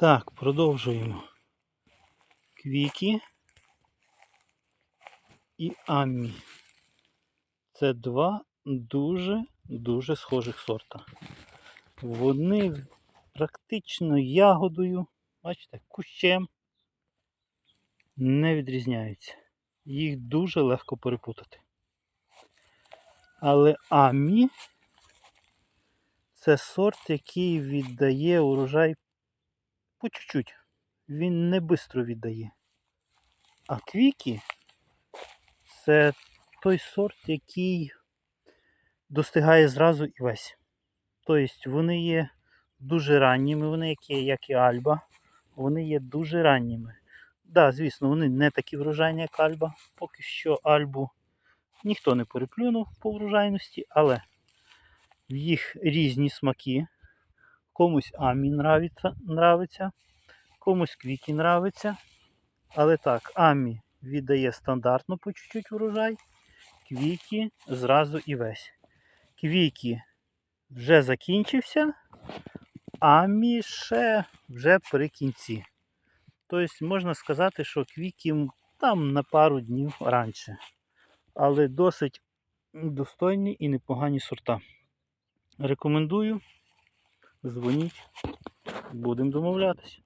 Так, продовжуємо. Квіки і Аммі. Це два дуже-дуже схожих сорта. Вони практично ягодою, бачите, кущем не відрізняються. Їх дуже легко перепутати. Але Амі це сорт, який віддає урожай по чуть-чуть. Він не швидко віддає. А квіки це той сорт, який достигає зразу і весь. Тобто вони є дуже ранніми, вони як, є, як і Альба, вони є дуже ранніми. Так, да, звісно, вони не такі врожайні, як Альба. Поки що Альбу ніхто не переплюнув по врожайності, але в їх різні смаки. Комусь Амі нравиться, нравиться, комусь квіки нравиться. Але так, Амі віддає стандартно по чуть-чуть врожай, квіки зразу і весь. Квіки вже закінчився, Амі ще вже при кінці. Тобто можна сказати, що квіки там на пару днів раніше. Але досить достойні і непогані сорта. Рекомендую. Дзвоніть, будемо домовлятися.